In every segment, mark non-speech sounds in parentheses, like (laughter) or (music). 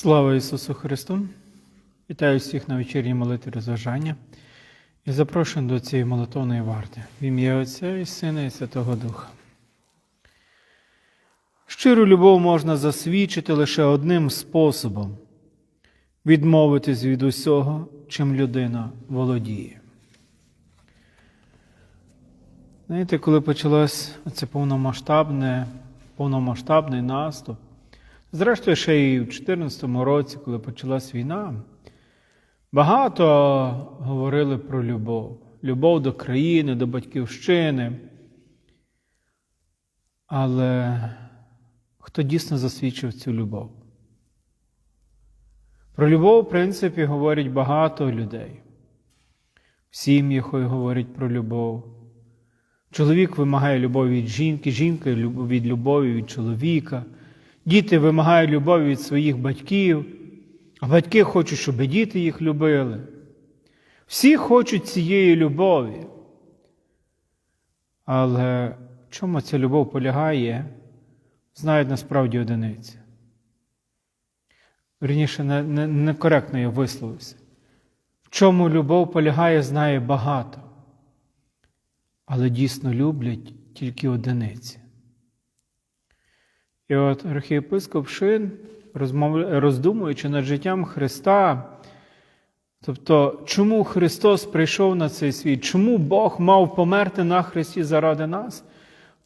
Слава Ісусу Христу! Вітаю всіх на вечірній молитві розважання і запрошую до цієї молитовної варти в ім'я Отця і Сина і Святого Духа. Щиру любов можна засвідчити лише одним способом відмовитись від усього, чим людина володіє. Знаєте, коли почалось це повномасштабне, повномасштабний наступ, Зрештою, ще і в 2014 році, коли почалась війна, багато говорили про любов. Любов до країни, до батьківщини. Але хто дійсно засвідчив цю любов? Про любов, в принципі, говорять багато людей. В сім'ях говорять про любов. Чоловік вимагає любові від жінки, жінка від любові від чоловіка. Діти вимагають любові від своїх батьків, а батьки хочуть, щоб діти їх любили. Всі хочуть цієї любові. Але в чому ця любов полягає, знають насправді одиниці. Вірніше, некоректно не, не я висловився. В чому любов полягає, знає багато. Але дійсно люблять тільки одиниці. І от архієпископ Шин, роздумуючи над життям Христа, тобто, чому Христос прийшов на цей світ, чому Бог мав померти на Христі заради нас,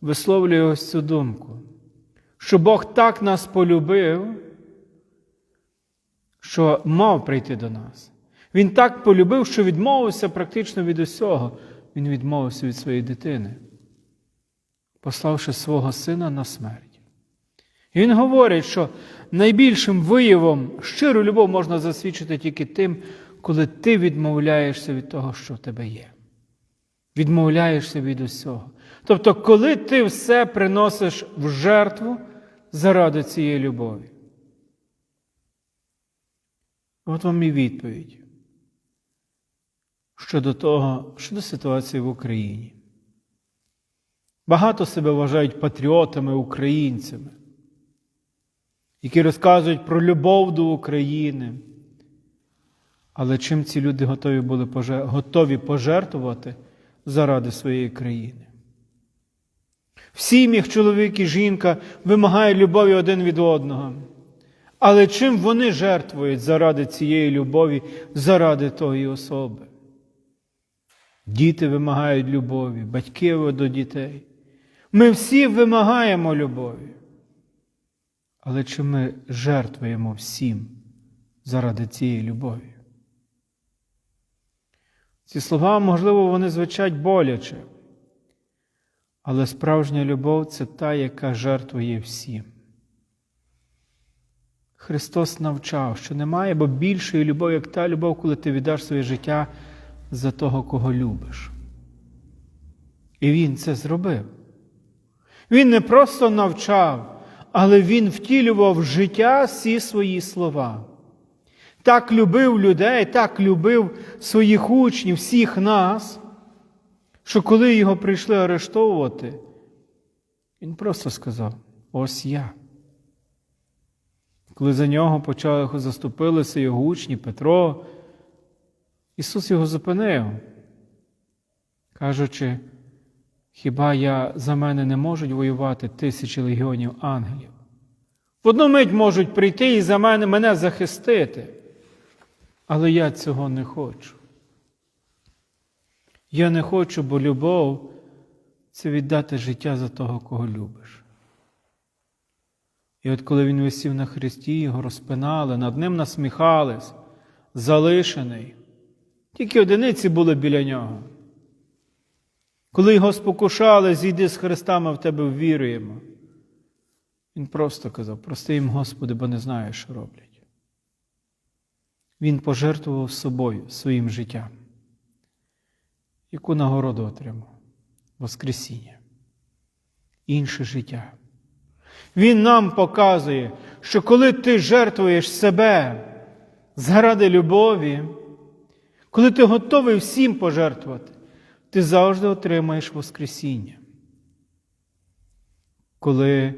висловлює ось цю думку, що Бог так нас полюбив, що мав прийти до нас. Він так полюбив, що відмовився практично від усього. Він відмовився від своєї дитини, пославши свого сина на смерть. Він говорить, що найбільшим виявом щиру любов можна засвідчити тільки тим, коли ти відмовляєшся від того, що в тебе є. Відмовляєшся від усього. Тобто, коли ти все приносиш в жертву заради цієї любові. От вам і відповідь щодо того, щодо ситуації в Україні. Багато себе вважають патріотами, українцями які розказують про любов до України. Але чим ці люди готові були готові пожертвувати заради своєї країни? В сім'ях чоловік і жінка вимагають любові один від одного. Але чим вони жертвують заради цієї любові, заради тої особи? Діти вимагають любові, батьки до дітей. Ми всі вимагаємо любові. Але чи ми жертвуємо всім заради цієї любові? Ці слова, можливо, вони звучать боляче, але справжня любов це та, яка жертвує всім. Христос навчав, що немає бо більшої любові, як та любов, коли ти віддаш своє життя за того, кого любиш. І Він це зробив. Він не просто навчав але він втілював в життя всі свої слова. Так любив людей, так любив своїх учнів, всіх нас, що коли його прийшли арештовувати, він просто сказав: ось я. Коли за нього почали заступилися його учні Петро, Ісус його зупинив, кажучи, Хіба я за мене не можуть воювати тисячі легіонів ангелів? В одну мить можуть прийти і за мене мене захистити. Але я цього не хочу. Я не хочу, бо любов це віддати життя за того, кого любиш. І от коли він висів на хресті, його розпинали, над ним насміхались, залишений, тільки одиниці були біля нього. Коли його спокушали, зійди з Христа, ми в тебе ввіруємо. Він просто казав: прости їм, Господи, бо не знаю, що роблять. Він пожертвував собою, своїм життям. Яку нагороду отримав? Воскресіння, інше життя. Він нам показує, що коли ти жертвуєш себе заради любові, коли ти готовий всім пожертвувати, ти завжди отримаєш Воскресіння. Коли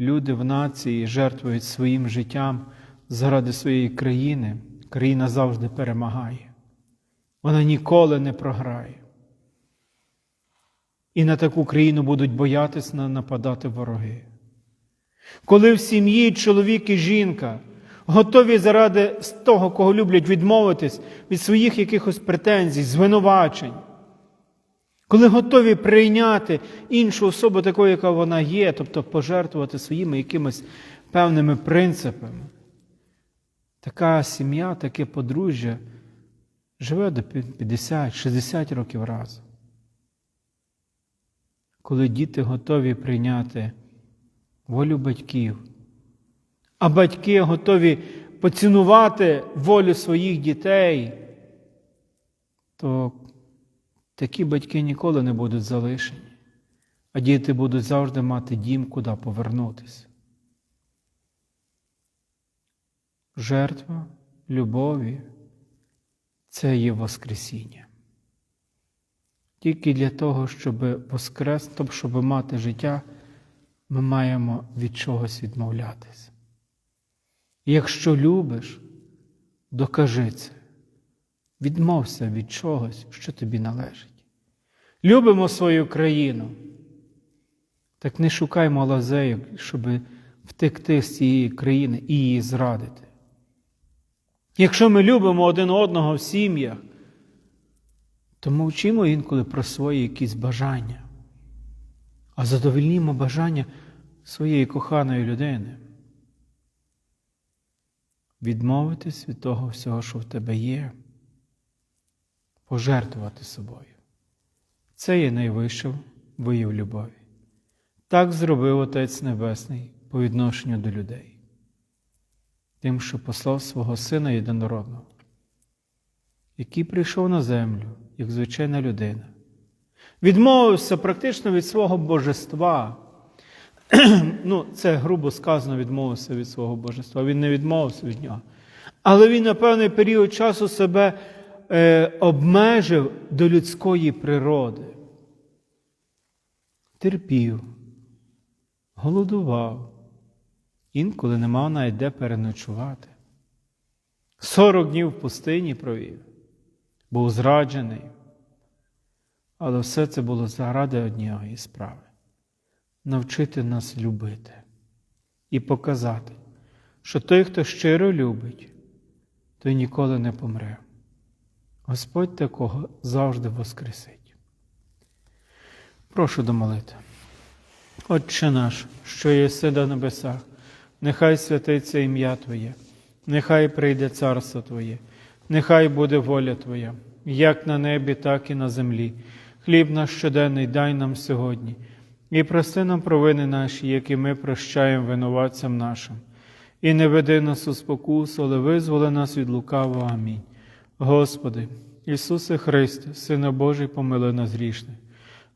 люди в нації жертвують своїм життям заради своєї країни, країна завжди перемагає. Вона ніколи не програє. І на таку країну будуть боятися нападати вороги. Коли в сім'ї чоловік і жінка готові заради того, кого люблять, відмовитись від своїх якихось претензій, звинувачень, коли готові прийняти іншу особу такою, яка вона є, тобто пожертвувати своїми якимись певними принципами, така сім'я, таке подружжя живе до 50-60 років разом. Коли діти готові прийняти волю батьків, а батьки готові поцінувати волю своїх дітей, то такі батьки ніколи не будуть залишені, а діти будуть завжди мати дім, куди повернутися. Жертва любові це є Воскресіння. Тільки для того, щоб воскрес, тобто, щоб мати життя, ми маємо від чогось відмовлятися. Якщо любиш, докажи це. Відмовся від чогось, що тобі належить. Любимо свою країну. Так не шукаймо лазеїв, щоб втекти з цієї країни і її зрадити. Якщо ми любимо один одного в сім'ях, то мовчимо інколи про свої якісь бажання, а задовольнімо бажання своєї коханої людини. Відмовитись від того всього, що в тебе є, пожертвувати собою. Це є найвищий вияв любові. Так зробив Отець Небесний по відношенню до людей, тим, що послав свого Сина єдинородного, який прийшов на землю як звичайна людина, відмовився практично від свого божества. (clears throat) ну, Це грубо сказано, відмовився від свого божества. Він не відмовився від нього. Але він на певний період часу себе е, обмежив до людської природи. Терпів, голодував, інколи не мав навіть де переночувати. Сорок днів в пустині провів, був зраджений. Але все це було заради однієї справи навчити нас любити і показати, що той, хто щиро любить, той ніколи не помре. Господь такого завжди воскресить. Прошу домолити. Отче наш, що єси на небесах, нехай святиться ім'я Твоє, нехай прийде царство Твоє, нехай буде воля Твоя, як на небі, так і на землі. Хліб наш щоденний дай нам сьогодні, і прости нам провини наші, які ми прощаємо винуватцям нашим. І не веди нас у спокусу, але визволи нас від лукавого. Амінь. Господи, Ісусе Христе, Сина Божий, помилуй нас грішних.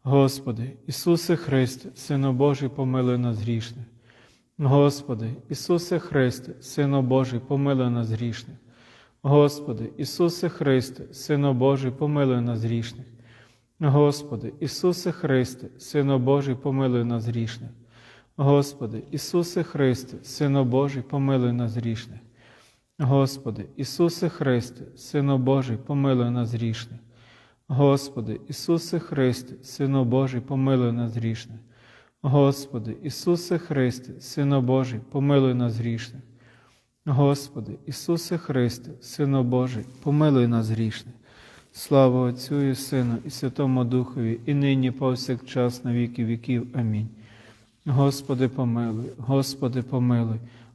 Господи, Ісусе Христе, Сино Божий, помилуй нас грішних. Господи, Ісусе Христе, Сино Божий, помилуй нас грішних. Господи, Ісусе Христе, Сино Божий, помилуй нас грішних. Господи, Ісусе Христе, Сино Божий, помилуй нас грішних. Господи, Ісусе Христе, Сино Божий, помилуй нас грішних. Господи, Ісусе Христе, Сино Божий, помилуй нас грішних. Господи, Ісусе Христе, Сино Божий, помилуй нас грішних. Господи, Ісусе Христе, Сино Божий, помилуй нас грішних. Господи, Ісусе Христе, Сино Божий, помилуй нас грішних. Слава Отцю і Сину, і Святому Духові, і нині, повсякчас, на віки віків. Амінь. Господи, помилуй, Господи, помилуй,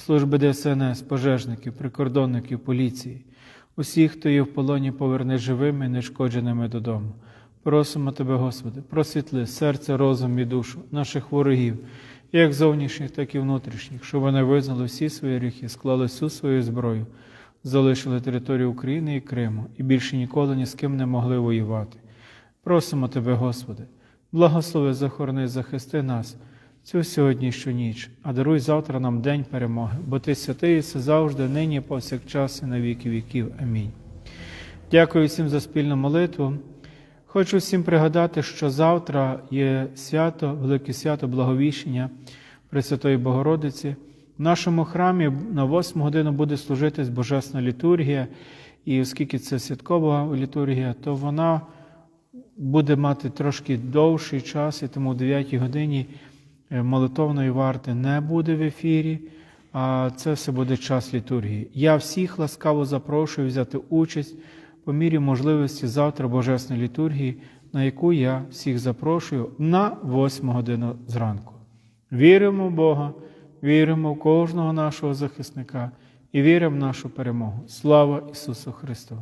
служби ДСНС, пожежників, прикордонників, поліції. Усіх, хто є в полоні, поверни живими і нешкодженими додому. Просимо Тебе, Господи, просвітли серце, розум і душу наших ворогів, як зовнішніх, так і внутрішніх, щоб вони визнали всі свої гріхи, склали всю свою зброю залишили територію України і Криму і більше ніколи ні з ким не могли воювати. Просимо Тебе, Господи, благослови, захорони, захисти нас цю сьогоднішню ніч, а даруй завтра нам день перемоги, бо Ти святий, все завжди, нині, повсякчас і на віки віків. Амінь. Дякую всім за спільну молитву. Хочу всім пригадати, що завтра є свято, велике свято Благовіщення Пресвятої Богородиці. В нашому храмі на 8 годину буде служитись Божесна літургія, і оскільки це святкова літургія, то вона буде мати трошки довший час, і тому в 9 годині молитовної варти не буде в ефірі, а це все буде час літургії. Я всіх ласкаво запрошую взяти участь по мірі можливості завтра Божесної літургії, на яку я всіх запрошую на 8 годину зранку. Віримо в Бога, віримо в кожного нашого захисника і віримо в нашу перемогу. Слава Ісусу Христу!